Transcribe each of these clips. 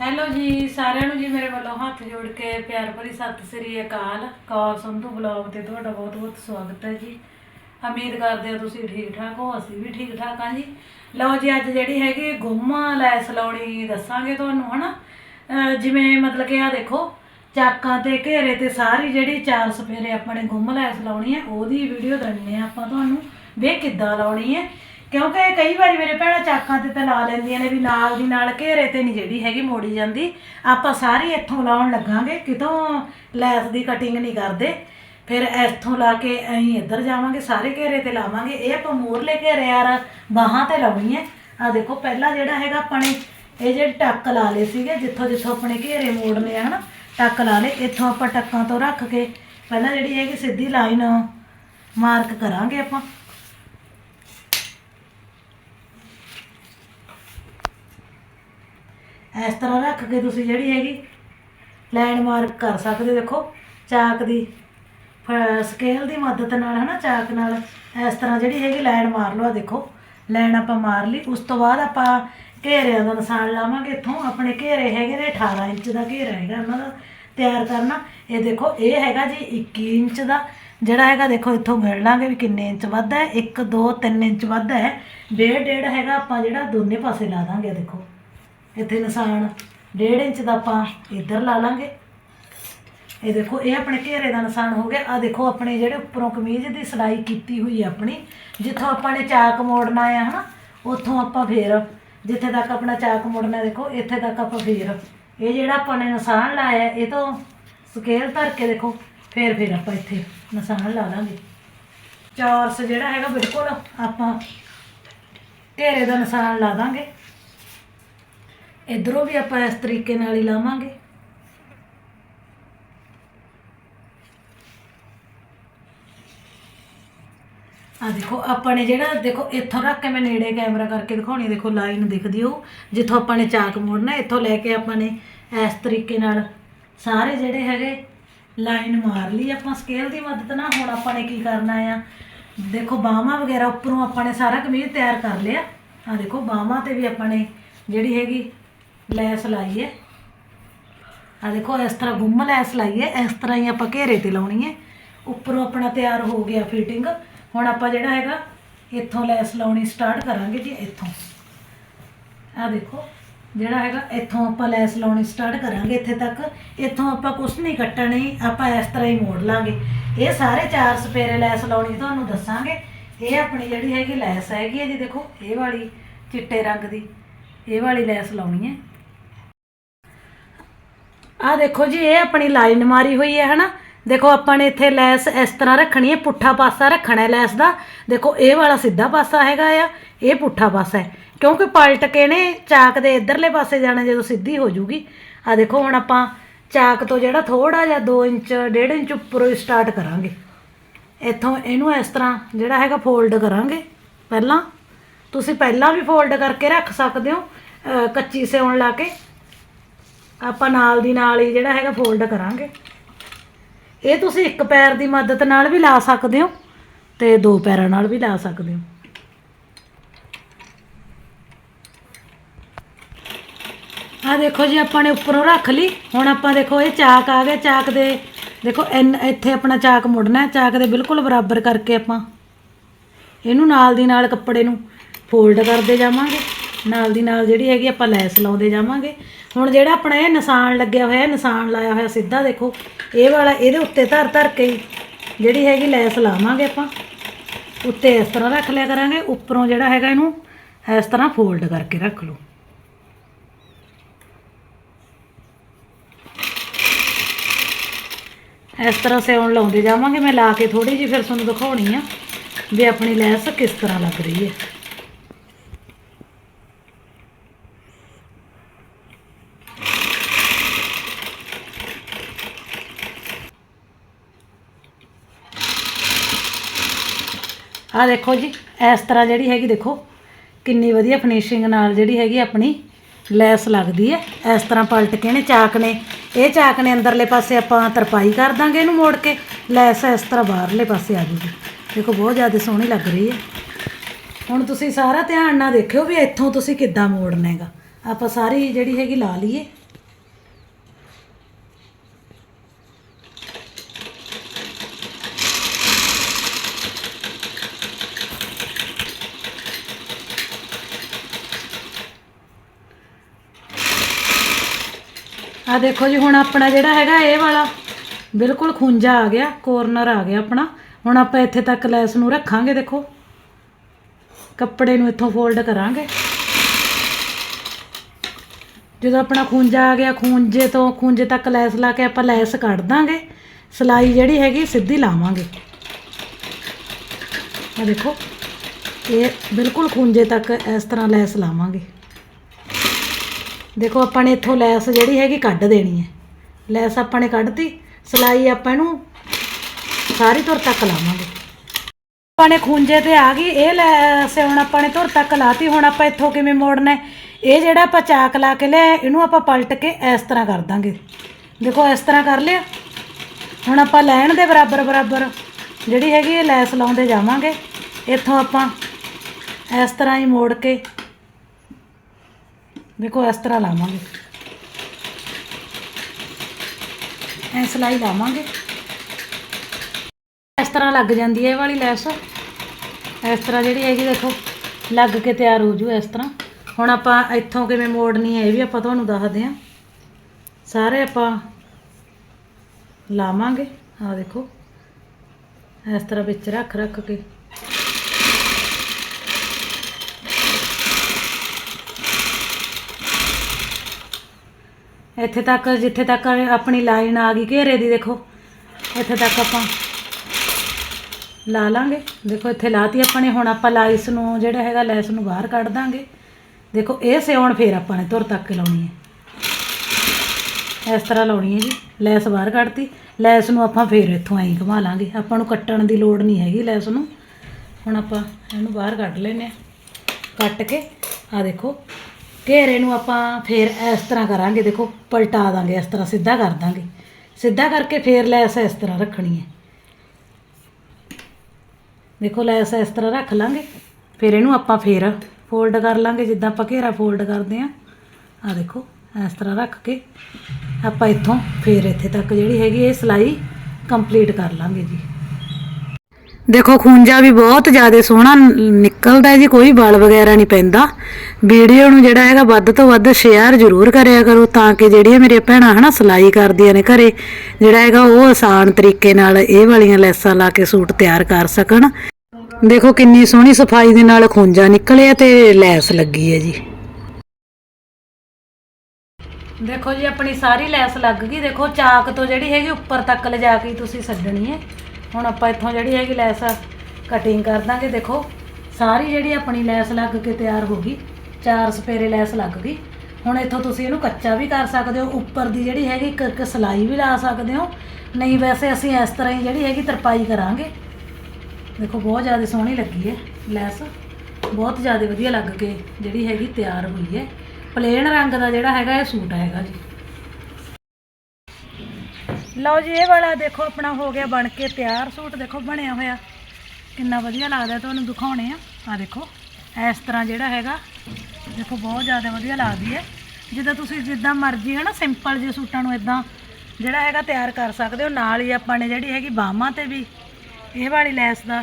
Hello ਜੀ, ਸਾਰਿਆਂ ਨੂੰ ਜੀ ਮੇਰੇ ਵੱਲੋਂ ਹੱਥ ਜੋੜ ਕੇ ਪਿਆਰ ਭਰੀ ਸਤਿ ਸ੍ਰੀ ਅਕਾਲ। ਕੌਰ ਸੰਧੂ ਬਲੌਗ ਤੇ ਤੁਹਾਡਾ ਬਹੁਤ ਬਹੁਤ ਸਵਾਗਤ ਹੈ ਜੀ। ਉਮੀਦ ਕਰਦੇ ਹਾਂ ਤੁਸੀਂ ਠੀਕ ਠਾਕ ਹੋ, ਅਸੀਂ ਵੀ ਠੀਕ ਠਾਕ ਹਾਂ ਜੀ। ਲਓ ਜੀ, ਅੱਜ ਜਿਹੜੀ ਹੈਗੀ ਗੁੰਮਾ ਲੈਸ ਲਾਉਣੀ ਦੱਸਾਂਗੇ ਤੁਹਾਨੂੰ, ਹਨਾ? ਅਹ ਜਿਵੇਂ ਮਤਲਬ ਕਿ ਆ ਦੇਖੋ, ਚਾਕਾਂ ਤੇ, ਘੇਰੇ ਤੇ ਸਾਰੀ ਜਿਹੜੀ ਚਾਰ ਸਫੇਰੇ ਆਪਣੇ ਗੁੰਮ ਲੈਸ ਲਾਉਣੀ ਹੈ, ਉਹਦੀ ਵੀਡੀਓ ਦਿੰਨੇ ਆ ਆਪਾਂ ਤੁਹਾਨੂੰ, ਵੀ ਕਿੱਦਾਂ ਲਾਉਣੀ ਹੈ? ਕਿਉਂਕਿ ਕਈ ਵਾਰੀ ਮੇਰੇ ਭੈਣਾਂ ਚਾਕਾਂ ਤੇ ਤਾਂ ਲਾ ਲੈਂਦੀਆਂ ਨੇ ਵੀ ਨਾਲ ਦੀ ਨਾਲ ਘੇਰੇ ਤੇ ਨਹੀਂ ਜਿਹੜੀ ਹੈਗੀ ਮੋੜੀ ਜਾਂਦੀ। ਆਪਾਂ ਸਾਰੀ ਇੱਥੋਂ ਲਾਉਣ ਲੱਗਾਂਗੇ, ਕਿਤੋਂ ਲੈਸ ਦੀ ਕਟਿੰਗ ਨਹੀਂ ਕਰਦੇ। ਫਿਰ ਇੱਥੋਂ ਲਾ ਕੇ ਅਸੀਂ ਇੱਧਰ ਜਾਵਾਂਗੇ, ਸਾਰੇ ਘੇਰੇ ਤੇ ਲਾਵਾਂਗੇ। ਇਹ ਆਪਾਂ ਮੋਰਲੇ ਘੇਰੇ ਯਾਰ ਬਾਹਾਂ ਤੇ ਲਾਉਣੀ ਹੈ। ਆ ਦੇਖੋ, ਪਹਿਲਾਂ ਜਿਹੜਾ ਹੈਗਾ ਆਪਾਂ ਨੇ ਇਹ ਜਿਹੜੇ ਟੱਕ ਲਾ ਲਏ ਸੀਗੇ, ਜਿੱਥੋਂ ਜਿੱਥੋਂ ਆਪਣੇ ਘੇਰੇ ਮੋੜਨੇ ਆ, ਹਨਾ, ਟੱਕ ਲਾ ਲਏ। ਇੱਥੋਂ ਆਪਾਂ ਟੱਕਾਂ ਤੋਂ ਰੱਖ ਕੇ ਪਹਿਲਾਂ ਜਿਹੜੀ ਹੈਗੀ ਸਿੱਧੀ ਲਾਈਨ ਮਾਰਕ ਕਰਾਂਗੇ ਆਪਾਂ। ਇਸ ਤਰ੍ਹਾਂ ਰੱਖ ਕੇ ਤੁਸੀਂ ਜਿਹੜੀ ਹੈਗੀ ਲਾਈਨ ਮਾਰਕ ਕਰ ਸਕਦੇ ਹੋ। ਦੇਖੋ, ਚਾਕ ਦੀ, ਫ- ਸਕੇਲ ਦੀ ਮਦਦ ਨਾਲ, ਹਨਾ, ਚਾਕ ਨਾਲ ਇਸ ਤਰ੍ਹਾਂ ਜਿਹੜੀ ਹੈਗੀ ਲਾਈਨ ਮਾਰ ਲਓ। ਦੇਖੋ ਲਾਈਨ ਆਪਾਂ ਮਾਰ ਲਈ। ਉਸ ਤੋਂ ਬਾਅਦ ਆਪਾਂ ਘੇਰਿਆਂ ਦਾ ਨਿਸ਼ਾਨ ਲਾਵਾਂਗੇ। ਇੱਥੋਂ ਆਪਣੇ ਘੇਰੇ ਹੈਗੇ ਨੇ 18 ਇੰਚ ਦਾ ਘੇਰਾ ਹੈਗਾ ਉਹਨਾਂ ਦਾ ਤਿਆਰ ਕਰਨਾ। ਇਹ ਦੇਖੋ, ਇਹ ਹੈਗਾ ਜੀ 21 ਇੰਚ ਦਾ। ਜਿਹੜਾ ਹੈਗਾ ਦੇਖੋ, ਇੱਥੋਂ ਮਿਲ ਲਾਂਗੇ ਵੀ ਕਿੰਨੇ ਇੰਚ ਵੱਧ ਹੈ। 1 2 3 ਇੰਚ ਵੱਧ ਹੈ। ਡੇਢ ਡੇਢ ਹੈਗਾ ਆਪਾਂ ਜਿਹੜਾ ਦੋਨੇ ਪਾਸੇ ਲਾ ਦਾਂਗੇ। ਦੇਖੋ ਇੱਥੇ ਨਿਸ਼ਾਨ 1.5 ਇੰਚ ਦਾ ਆਪਾਂ ਇੱਧਰ ਲਾ ਲਾਂਗੇ। ਇਹ ਦੇਖੋ, ਇਹ ਆਪਣੇ ਘੇਰੇ ਦਾ ਨਿਸ਼ਾਨ ਹੋ ਗਿਆ। ਆ ਦੇਖੋ, ਆਪਣੇ ਜਿਹੜੇ ਉੱਪਰੋਂ ਕਮੀਜ਼ ਦੀ ਸਿਲਾਈ ਕੀਤੀ ਹੋਈ ਹੈ ਆਪਣੀ। ਜਿੱਥੋਂ ਆਪਾਂ ਨੇ ਚਾਕ ਮੋੜਨਾ ਆ, ਹਨਾ, ਉੱਥੋਂ ਆਪਾਂ ਫੇਰ, ਜਿੱਥੇ ਤੱਕ ਆਪਣਾ ਚਾਕ ਮੋੜਨਾ, ਦੇਖੋ, ਇੱਥੇ ਤੱਕ ਆਪਾਂ ਫੇਰ। ਇਹ ਜਿਹੜਾ ਆਪਾਂ ਨੇ ਨਿਸ਼ਾਨ ਲਾਇਆ, ਇਹ ਤੋਂ ਸਕੇਲ ਧਰ ਕੇ ਦੇਖੋ, ਫੇਰ ਫੇਰ ਆਪਾਂ ਇੱਥੇ ਨਿਸ਼ਾਨ ਲਾ ਲਾਂਗੇ। ਚੌਰਸ ਜਿਹੜਾ ਹੈਗਾ, ਬਿਲਕੁਲ ਆਪਾਂ ਘੇਰੇ ਦਾ ਨਿਸ਼ਾਨ ਲਾ ਦਾਂਗੇ। ਇਧਰੋਂ ਵੀ ਆਪਾਂ ਇਸ ਤਰੀਕੇ ਨਾਲ ਹੀ ਲਾਵਾਂਗੇ। ਆ ਦੇਖੋ, ਆਪਾਂ ਨੇ ਜਿਹੜਾ, ਦੇਖੋ, ਇੱਥੋਂ ਰੱਖ ਕੇ ਮੈਂ ਨੇੜੇ ਕੈਮਰਾ ਕਰਕੇ ਦਿਖਾਉਣੀ ਦੇਖੋ, ਲਾਈਨ ਦਿਖਦੀ ਉਹ। ਜਿੱਥੋਂ ਆਪਾਂ ਨੇ ਚਾਕ ਮੋੜਨਾ, ਇੱਥੋਂ ਲੈ ਕੇ ਆਪਾਂ ਨੇ ਇਸ ਤਰੀਕੇ ਨਾਲ ਸਾਰੇ ਜਿਹੜੇ ਹੈਗੇ ਲਾਈਨ ਮਾਰ ਲਈ। ਆਪਾਂ ਸਕੇਲ ਦੀ ਮਦਦ ਨਾਲ ਹੁਣ ਆਪਾਂ ਨੇ ਕੀ ਕਰਨਾ ਆ? ਦੇਖੋ, ਬਾਹਾਂ ਵਗੈਰਾ ਉੱਪਰੋਂ ਆਪਾਂ ਨੇ ਸਾਰਾ ਕਮੀਜ਼ ਤਿਆਰ ਕਰ ਲਿਆ। ਆ ਦੇਖੋ, ਬਾਹਾਂ ਤੇ ਵੀ ਆਪਾਂ ਨੇ ਜਿਹੜੀ ਹੈਗੀ ਲੈਸ ਲਾਈ ਹੈ ਆ ਦੇਖੋ, ਇਸ ਤਰ੍ਹਾਂ ਗੁੰਮ ਲੈਸ ਲਾਈ ਹੈ ਇਸ ਤਰ੍ਹਾਂ ਹੀ ਆਪਾਂ ਘੇਰੇ ਤੇ ਲਾਉਣੀ ਹੈ ਉੱਪਰੋਂ ਆਪਣਾ ਤਿਆਰ ਹੋ ਗਿਆ ਫਿਟਿੰਗ ਹੁਣ ਆਪਾਂ ਜਿਹੜਾ ਹੈਗਾ, ਇੱਥੋਂ ਲੈਸ ਲਾਉਣੀ ਸਟਾਰਟ ਕਰਾਂਗੇ ਜੀ, ਇੱਥੋਂ। ਆ ਦੇਖੋ, ਜਿਹੜਾ ਹੈਗਾ, ਇੱਥੋਂ ਆਪਾਂ ਲੈਸ ਲਾਉਣੀ ਸਟਾਰਟ ਕਰਾਂਗੇ ਇੱਥੇ ਤੱਕ। ਇੱਥੋਂ ਆਪਾਂ ਕੁਝ ਨਹੀਂ ਕੱਟਣੀ, ਆਪਾਂ ਇਸ ਤਰ੍ਹਾਂ ਹੀ ਮੋੜ ਲਾਂਗੇ। ਇਹ ਸਾਰੇ ਚਾਰ ਸਪੇਰੇ ਲੈਸ ਲਾਉਣੀ ਤੁਹਾਨੂੰ ਦੱਸਾਂਗੇ। ਇਹ ਆਪਣੀ ਜਿਹੜੀ ਹੈਗੀ ਲੈਸ ਹੈਗੀ ਹੈ ਜੀ, ਦੇਖੋ, ਇਹ ਵਾਲੀ ਚਿੱਟੇ ਰੰਗ ਦੀ। ਇਹ ਵਾਲੀ ਲੈਸ ਲਾਉਣੀ ਹੈ ਆ ਦੇਖੋ ਜੀ, ਇਹ ਆਪਣੀ ਲਾਈਨ ਮਾਰੀ ਹੋਈ ਹੈ, ਹਨਾ? ਦੇਖੋ, ਆਪਾਂ ਨੇ ਇੱਥੇ ਲੈਸ ਇਸ ਤਰ੍ਹਾਂ ਰੱਖਣੀ ਹੈ, ਪੁੱਠਾ ਪਾਸਾ ਰੱਖਣਾ ਹੈ ਲੈਸ ਦਾ। ਦੇਖੋ, ਇਹ ਵਾਲਾ ਸਿੱਧਾ ਪਾਸਾ ਹੈਗਾ ਆ, ਇਹ ਪੁੱਠਾ ਪਾਸਾ ਹੈ। ਕਿਉਂਕਿ ਪਲਟ ਕੇ ਨੇ ਚਾਕ ਦੇ ਇਧਰਲੇ ਪਾਸੇ ਜਾਣਾ, ਜਦੋਂ ਸਿੱਧੀ ਹੋ ਜੂਗੀ। ਆ ਦੇਖੋ, ਹੁਣ ਆਪਾਂ ਚਾਕ ਤੋਂ ਜਿਹੜਾ ਥੋੜਾ ਜਿਹਾ 2 ਇੰਚ 1.5 ਇੰਚ ਉੱਪਰੋਂ ਸਟਾਰਟ ਕਰਾਂਗੇ। ਇੱਥੋਂ ਇਹਨੂੰ ਇਸ ਤਰ੍ਹਾਂ ਜਿਹੜਾ ਹੈਗਾ ਫੋਲਡ ਕਰਾਂਗੇ, ਪਹਿਲਾਂ। ਤੁਸੀਂ ਪਹਿਲਾਂ ਵੀ ਫੋਲਡ ਕਰਕੇ ਰੱਖ ਸਕਦੇ ਹੋ ਕੱਚੀ ਸਿਉਣ ਲਾ ਕੇ। ਆਪਾਂ ਨਾਲ ਦੀ ਨਾਲ ਹੀ ਜਿਹੜਾ ਹੈਗਾ ਫੋਲਡ ਕਰਾਂਗੇ। ਇਹ ਤੁਸੀਂ ਇੱਕ ਪੈਰ ਦੀ ਮਦਦ ਨਾਲ ਵੀ ਲਾ ਸਕਦੇ ਹੋ ਤੇ ਦੋ ਪੈਰਾਂ ਨਾਲ ਵੀ ਲਾ ਸਕਦੇ ਹੋ। ਆ ਦੇਖੋ ਜੀ, ਆਪਾਂ ਨੇ ਉੱਪਰੋਂ ਰੱਖ ਲਈ। ਹੁਣ ਆਪਾਂ ਦੇਖੋ, ਇਹ ਚਾਕ ਆ ਗਿਆ। ਚਾਕ ਦੇ ਦੇਖੋ ਇੰਨ ਇੱਥੇ ਆਪਣਾ ਚਾਕ ਮੁੜਨਾ ਹੈ। ਚਾਕ ਦੇ ਬਿਲਕੁਲ ਬਰਾਬਰ ਕਰਕੇ ਆਪਾਂ ਇਹਨੂੰ ਨਾਲ ਦੀ ਨਾਲ ਕੱਪੜੇ ਨੂੰ ਫੋਲਡ ਕਰਦੇ ਜਾਵਾਂਗੇ। ਨਾਲ ਦੀ ਨਾਲ ਜਿਹੜੀ ਹੈਗੀ ਆਪਾਂ ਲੈਸ ਲਾਉਂਦੇ ਜਾਵਾਂਗੇ। ਹੁਣ ਜਿਹੜਾ ਆਪਣਾ ਇਹ ਨਿਸ਼ਾਨ ਲੱਗਿਆ ਹੋਇਆ ਨਿਸ਼ਾਨ ਲਾਇਆ ਹੋਇਆ ਸਿੱਧਾ ਦੇਖੋ, ਇਹ ਵਾਲਾ ਇਹਦੇ ਉੱਤੇ ਧਰ ਧਰ ਕੇ ਹੀ ਜਿਹੜੀ ਹੈਗੀ ਲੈਸ ਲਾਵਾਂਗੇ ਆਪਾਂ। ਉੱਤੇ ਇਸ ਤਰ੍ਹਾਂ ਰੱਖ ਲਿਆ ਕਰਾਂਗੇ, ਉੱਪਰੋਂ ਜਿਹੜਾ ਹੈਗਾ ਇਹਨੂੰ ਇਸ ਤਰ੍ਹਾਂ ਫੋਲਡ ਕਰਕੇ ਰੱਖ ਲਓ। ਇਸ ਤਰ੍ਹਾਂ ਸਿਉਣ ਲਾਉਂਦੇ ਜਾਵਾਂਗੇ, ਮੈਂ ਲਾ ਕੇ ਥੋੜੀ ਜਿਹੀ ਫਿਰ ਤੁਹਾਨੂੰ ਦਿਖਾਉਣੀ ਆ ਵੀ ਆਪਣੀ ਲੈਸ ਕਿਸ ਤਰ੍ਹਾਂ ਲੱਗ ਰਹੀ ਹੈ। ਆ ਦੇਖੋ ਜੀ, ਇਸ ਤਰ੍ਹਾਂ ਜਿਹੜੀ ਹੈਗੀ ਦੇਖੋ, ਕਿੰਨੀ ਵਧੀਆ ਫਿਨਿਸ਼ਿੰਗ ਨਾਲ ਜਿਹੜੀ ਹੈਗੀ ਆਪਣੀ ਲੈਸ ਲੱਗਦੀ ਹੈ। ਇਸ ਤਰ੍ਹਾਂ ਪਲਟ ਕੇ ਨੇ ਚਾਕ ਨੇ ਇਹ ਚਾਕ ਨੇ ਅੰਦਰਲੇ ਪਾਸੇ ਆਪਾਂ ਤਰਪਾਈ ਕਰ ਦਾਂਗੇ ਇਹਨੂੰ ਮੋੜ ਕੇ। ਲੈਸ ਇਸ ਤਰ੍ਹਾਂ ਬਾਹਰਲੇ ਪਾਸੇ ਆ ਜੂਗੀ। ਦੇਖੋ, ਬਹੁਤ ਜ਼ਿਆਦਾ ਸੋਹਣੀ ਲੱਗ ਰਹੀ ਹੈ। ਹੁਣ ਤੁਸੀਂ ਸਾਰਾ ਧਿਆਨ ਨਾਲ ਦੇਖਿਓ ਵੀ ਇੱਥੋਂ ਤੁਸੀਂ ਕਿੱਦਾਂ ਮੋੜਨਾ ਹੈਗਾ। ਆਪਾਂ ਸਾਰੀ ਜਿਹੜੀ ਹੈਗੀ ਲਾ ਲਈਏ। ਆ ਦੇਖੋ ਜੀ, ਹੁਣ ਆਪਣਾ ਜਿਹੜਾ ਹੈਗਾ ਇਹ ਵਾਲਾ, ਬਿਲਕੁਲ ਖੁੰਝਾ ਆ ਗਿਆ ਕੋਰਨਰ ਆ ਗਿਆ ਆਪਣਾ। ਹੁਣ ਆਪਾਂ ਇੱਥੇ ਤੱਕ ਲੈਸ ਨੂੰ ਰੱਖਾਂਗੇ, ਦੇਖੋ। ਕੱਪੜੇ ਨੂੰ ਇੱਥੋਂ ਫੋਲਡ ਕਰਾਂਗੇ। ਜਦੋਂ ਆਪਣਾ ਖੂੰਜਾ ਆ ਗਿਆ ਖੂੰਜੇ ਤੋਂ ਖੂੰਜੇ ਤੱਕ ਲੈਸ ਲਾ ਕੇ ਆਪਾਂ ਲੈਸ ਕੱਢ ਦਾਂਗੇ। ਸਲਾਈ ਜਿਹੜੀ ਹੈਗੀ, ਸਿੱਧੀ ਲਾਵਾਂਗੇ। ਆ ਦੇਖੋ, ਇਹ ਬਿਲਕੁਲ ਖੂੰਜੇ ਤੱਕ ਇਸ ਤਰ੍ਹਾਂ ਲੈਸ ਲਾਵਾਂਗੇ। ਦੇਖੋ, ਆਪਾਂ ਨੇ ਇੱਥੋਂ ਲੈਸ ਜਿਹੜੀ ਹੈਗੀ ਕੱਢ ਦੇਣੀ ਹੈ। ਲੈਸ ਆਪਾਂ ਨੇ ਕੱਢਤੀ, ਸਲਾਈ ਆਪਾਂ ਇਹਨੂੰ ਸਾਰੀ ਤੁਰ ਤੱਕ ਲਾਵਾਂਗੇ। ਆਪਾਂ ਨੇ ਖੂੰਜੇ ਤੇ ਆ ਗਈ, ਇਹ ਲੈਸ ਹੁਣ ਆਪਾਂ ਨੇ ਤੁਰ ਤੱਕ ਲਾਤੀ, ਹੁਣ ਆਪਾਂ ਇੱਥੋਂ ਕਿਵੇਂ ਮੋੜਨਾ ਇਹ ਜਿਹੜਾ ਆਪਾਂ ਚਾਕ ਲਾ ਕੇ ਲਿਆ ਇਹਨੂੰ ਆਪਾਂ ਪਲਟ ਕੇ ਇਸ ਤਰ੍ਹਾਂ ਕਰ ਦਾਂਗੇ। ਦੇਖੋ, ਇਸ ਤਰ੍ਹਾਂ ਕਰ ਲਿਆ। ਹੁਣ ਆਪਾਂ ਲੈਣ ਦੇ ਬਰਾਬਰ ਬਰਾਬਰ ਜਿਹੜੀ ਹੈਗੀ ਇਹ ਲੈਸ ਲਾਉਂਦੇ ਜਾਵਾਂਗੇ। ਇੱਥੋਂ ਆਪਾਂ ਇਸ ਤਰ੍ਹਾਂ ਹੀ ਮੋੜ ਕੇ ਦੇਖੋ ਇਸ ਤਰ੍ਹਾਂ ਲਾਵਾਂਗੇ। ਐ ਸਲਾਈ ਲਾਵਾਂਗੇ। ਇਸ ਤਰ੍ਹਾਂ ਲੱਗ ਜਾਂਦੀ ਹੈ ਇਹ ਵਾਲੀ ਲੈਸ। ਇਸ ਤਰ੍ਹਾਂ ਜਿਹੜੀ ਹੈਗੀ ਦੇਖੋ, ਲੱਗ ਕੇ ਤਿਆਰ ਹੋ ਜੂ ਇਸ ਤਰ੍ਹਾਂ। ਹੁਣ ਆਪਾਂ ਇੱਥੋਂ ਕਿਵੇਂ ਮੋੜਨੀ ਹੈ ਇਹ ਵੀ ਆਪਾਂ ਤੁਹਾਨੂੰ ਦੱਸਦੇ ਹਾਂ। ਸਾਰੇ ਆਪਾਂ ਲਾਵਾਂਗੇ। ਆ ਦੇਖੋ, ਇਸ ਤਰ੍ਹਾਂ ਵਿੱਚ ਰੱਖ ਰੱਖ ਕੇ। ਇੱਥੇ ਤੱਕ, ਜਿੱਥੇ ਤੱਕ ਆਪਣੀ ਲਾਈਨ ਆ ਗਈ ਘੇਰੇ ਦੀ, ਦੇਖੋ। ਇੱਥੇ ਤੱਕ ਆਪਾਂ ਲਾ ਲਾਂਗੇ। ਦੇਖੋ, ਇੱਥੇ ਲਾਤੀ ਆਪਾਂ ਨੇ ਹੁਣ ਆਪਾਂ ਲਾਈਸ ਨੂੰ, ਜਿਹੜਾ ਹੈਗਾ ਲੈਸ ਨੂੰ ਬਾਹਰ ਕੱਢ ਦਾਂਗੇ। ਦੇਖੋ, ਇਹ ਸਿਉਣ ਫੇਰ ਆਪਾਂ ਨੇ ਤੁਰ ਤੱਕ ਲਾਉਣੀ ਹੈ। ਇਸ ਤਰ੍ਹਾਂ ਲਾਉਣੀ ਹੈ ਜੀ। ਲੈਸ ਬਾਹਰ ਕੱਢਤੀ। ਲੈਸ ਨੂੰ ਆਪਾਂ ਫੇਰ ਇੱਥੋਂ ਐਂ ਘੁਮਾ ਲਾਂਗੇ। ਆਪਾਂ ਨੂੰ ਕੱਟਣ ਦੀ ਲੋੜ ਨਹੀਂ ਹੈਗੀ ਲੈਸ ਨੂੰ। ਹੁਣ ਆਪਾਂ ਇਹਨੂੰ ਬਾਹਰ ਕੱਢ ਲੈਨੇ ਆ ਕੱਟ ਕੇ ਆ ਦੇਖੋ। ਘੇਰੇ ਨੂੰ ਆਪਾਂ ਫੇਰ ਇਸ ਤਰ੍ਹਾਂ ਕਰਾਂਗੇ, ਦੇਖੋ, ਪਲਟਾ ਦਾਂਗੇ, ਇਸ ਤਰ੍ਹਾਂ ਸਿੱਧਾ ਕਰ ਦਾਂਗੇ। ਸਿੱਧਾ ਕਰਕੇ ਫੇਰ ਲੈਸ ਇਸ ਤਰ੍ਹਾਂ ਰੱਖਣੀ ਹੈ। ਦੇਖੋ, ਲੈਸ ਇਸ ਤਰ੍ਹਾਂ ਰੱਖ ਲਾਂਗੇ। ਫਿਰ ਇਹਨੂੰ ਆਪਾਂ ਫੇਰ ਫੋਲਡ ਕਰ ਲਾਂਗੇ, ਜਿੱਦਾਂ ਆਪਾਂ ਘੇਰਾ ਫੋਲਡ ਕਰਦੇ ਆ ਆ ਦੇਖੋ, ਇਸ ਤਰ੍ਹਾਂ ਰੱਖ ਕੇ ਆਪਾਂ ਇੱਥੋਂ ਫੇਰ ਇੱਥੇ ਤੱਕ ਜਿਹੜੀ ਹੈਗੀ ਇਹ ਸਲਾਈ ਕੰਪਲੀਟ ਕਰ ਲਾਂਗੇ ਜੀ। ਦੇਖੋ, ਖੂੰਜਾ ਵੀ ਬਹੁਤ ਜ਼ਿਆਦਾ ਸੋਹਣਾ ਨਿਕਲਦਾ ਹੈ ਜੀ, ਕੋਈ ਵਲ ਵਗੈਰਾ ਨਹੀਂ ਪੈਂਦਾ। ਵੀਡੀਓ ਨੂੰ ਜਿਹੜਾ ਹੈਗਾ, ਵੱਧ ਤੋਂ ਵੱਧ ਸ਼ੇਅਰ ਜ਼ਰੂਰ ਕਰਿਆ ਕਰੋ, ਤਾਂ ਕਿ ਜਿਹੜੀਆਂ ਮੇਰੀਆਂ ਭੈਣਾਂ ਹਨਾ, ਸਿਲਾਈ ਕਰਦੀਆਂ ਨੇ ਘਰੇ, ਜਿਹੜਾ ਹੈਗਾ, ਉਹ ਆਸਾਨ ਤਰੀਕੇ ਨਾਲ ਇਹ ਵਾਲੀਆਂ ਲੈਸਾਂ ਲਾ ਕੇ ਸੂਟ ਤਿਆਰ ਕਰ ਸਕਣ। ਦੇਖੋ, ਕਿੰਨੀ ਸੋਹਣੀ ਸਫ਼ਾਈ ਦੇ ਨਾਲ ਖੂੰਜਾ ਨਿਕਲਿਆ ਤੇ ਲੈਸ ਲੱਗੀ ਹੈ ਜੀ। ਦੇਖੋ ਜੀ, ਆਪਣੀ ਸਾਰੀ ਲੈਸ ਲੱਗ ਗਈ। ਦੇਖੋ, ਚਾਕ ਤੋਂ ਜਿਹੜੀ ਹੈਗੀ, ਉੱਪਰ ਤੱਕ ਲਿਜਾ ਕੇ ਤੁਸੀਂ ਛੱਡਣੀ ਹੈ। ਹੁਣ ਆਪਾਂ ਇੱਥੋਂ ਜਿਹੜੀ ਹੈਗੀ ਲੈਸ ਕਟਿੰਗ ਕਰ ਦਾਂਗੇ, ਦੇਖੋ। ਸਾਰੀ ਜਿਹੜੀ ਆਪਣੀ ਲੈਸ ਲੱਗ ਕੇ ਤਿਆਰ ਹੋ ਗਈ, ਚਾਰ ਸਪੇਰੇ ਲੈਸ ਲੱਗ ਗਈ। ਹੁਣ ਇੱਥੋਂ ਤੁਸੀਂ ਇਹਨੂੰ ਕੱਚਾ ਵੀ ਕਰ ਸਕਦੇ ਹੋ, ਉੱਪਰ ਦੀ ਜਿਹੜੀ ਹੈਗੀ ਇੱਕ ਇੱਕ ਸਲਾਈ ਵੀ ਲਾ ਸਕਦੇ ਹੋ। ਨਹੀਂ, ਵੈਸੇ ਅਸੀਂ ਇਸ ਤਰ੍ਹਾਂ ਹੀ ਜਿਹੜੀ ਹੈਗੀ ਤਰਪਾਈ ਕਰਾਂਗੇ। ਦੇਖੋ, ਬਹੁਤ ਜ਼ਿਆਦਾ ਸੋਹਣੀ ਲੱਗੀ ਹੈ ਲੈਸ। ਬਹੁਤ ਜ਼ਿਆਦਾ ਵਧੀਆ ਲੱਗ ਕੇ ਜਿਹੜੀ ਹੈਗੀ ਤਿਆਰ ਹੋਈ ਹੈ। ਪਲੇਨ ਰੰਗ ਦਾ ਜਿਹੜਾ ਹੈਗਾ, ਇਹ ਸੂਟ ਹੈਗਾ ਜੀ। ਲਓ ਜੀ, ਇਹ ਵਾਲਾ ਦੇਖੋ ਆਪਣਾ ਹੋ ਗਿਆ, ਬਣ ਕੇ ਤਿਆਰ। ਸੂਟ ਦੇਖੋ, ਬਣਿਆ ਹੋਇਆ। ਕਿੰਨਾ ਵਧੀਆ ਲੱਗਦਾ ਤੁਹਾਨੂੰ ਦਿਖਾਉਣੇ ਆ। ਆ ਦੇਖੋ, ਇਸ ਤਰ੍ਹਾਂ ਜਿਹੜਾ ਹੈਗਾ, ਦੇਖੋ, ਬਹੁਤ ਜ਼ਿਆਦਾ ਵਧੀਆ ਲੱਗਦੀ ਹੈ। ਜਿੱਦਾਂ ਤੁਸੀਂ ਜਿੱਦਾਂ ਮਰਜ਼ੀ ਹੈ ਨਾ ਸਿੰਪਲ ਜਿਹੇ ਸੂਟਾਂ ਨੂੰ ਇਦਾਂ ਜਿਹੜਾ ਹੈਗਾ ਤਿਆਰ ਕਰ ਸਕਦੇ ਹੋ। ਨਾਲ ਹੀ ਆਪਾਂ ਨੇ ਜਿਹੜੀ ਹੈਗੀ ਬਾਹਾਂ ਤੇ ਵੀ, ਇਹ ਵਾਲੀ ਲੈਸ ਦਾ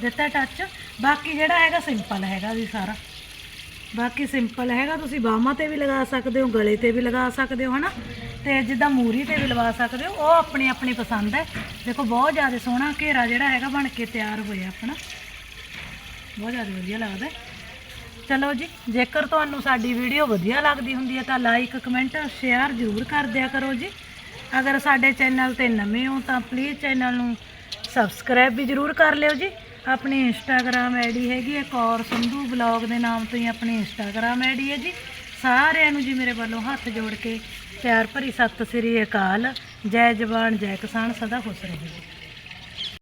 ਦਿੱਤਾ ਟੱਚ ਬਾਕੀ ਜਿਹੜਾ ਹੈਗਾ, ਸਿੰਪਲ ਹੈਗਾ ਜੀ ਸਾਰਾ। ਬਾਕੀ ਸਿੰਪਲ ਹੈਗਾ, ਤੁਸੀਂ ਬਾਹਾਂ ਤੇ ਵੀ ਲਗਾ ਸਕਦੇ ਹੋ, ਗਲੇ ਤੇ ਵੀ ਲਗਾ ਸਕਦੇ ਹੋ, ਹਨਾ। ਤੇ ਜਿੱਦਾਂ ਮੂਰੀ ਤੇ ਵੀ ਲਵਾ ਸਕਦੇ ਹੋ, ਉਹ ਆਪਣੀ ਆਪਣੀ ਪਸੰਦ ਹੈ। ਦੇਖੋ, ਬਹੁਤ ਜ਼ਿਆਦਾ ਸੋਹਣਾ ਘੇਰਾ ਜਿਹੜਾ ਹੈਗਾ ਬਣ ਕੇ ਤਿਆਰ ਹੋਇਆ ਆਪਣਾ। ਬਹੁਤ ਜ਼ਿਆਦਾ ਵਧੀਆ ਲੱਗਦਾ ਚਲੋ ਜੀ, ਜੇਕਰ ਤੁਹਾਨੂੰ ਸਾਡੀ ਵੀਡੀਓ ਵਧੀਆ ਲੱਗਦੀ ਹੁੰਦੀ ਹੈ ਤਾਂ ਲਾਈਕ ਕਮੈਂਟ ਸ਼ੇਅਰ ਜ਼ਰੂਰ ਕਰ ਦਿਆ ਕਰੋ ਜੀ। ਅਗਰ ਸਾਡੇ ਚੈਨਲ ਤੇ ਨਵੇਂ ਹੋ ਤਾਂ ਪਲੀਜ਼ ਚੈਨਲ ਨੂੰ ਸਬਸਕ੍ਰਾਈਬ ਵੀ ਜ਼ਰੂਰ ਕਰ ਲਿਓ ਜੀ। ਆਪਣੀ ਇੰਸਟਾਗ੍ਰam ਆਈਡੀ ਹੈਗੀ ਹੈ, ਕੌਰ ਸੰਧੂ ਬਲੌਗ ਦੇ ਨਾਮ ਤੋਂ ਹੀ ਆਪਣੀ ਇੰਸਟਾਗ੍ਰam ਆਈਡੀ ਹੈ ਜੀ। ਸਾਰਿਆਂ ਨੂੰ ਜੀ ਮੇਰੇ ਵੱਲੋਂ ਹੱਥ ਜੋੜ ਕੇ ਪਿਆਰ ਭਰੀ ਸਤਿ ਸ੍ਰੀ ਅਕਾਲ। ਜੈ ਜਵਾਨ ਜੈ ਕਿਸਾਨ ਸਦਾ ਖੁਸ਼ ਰਹੋ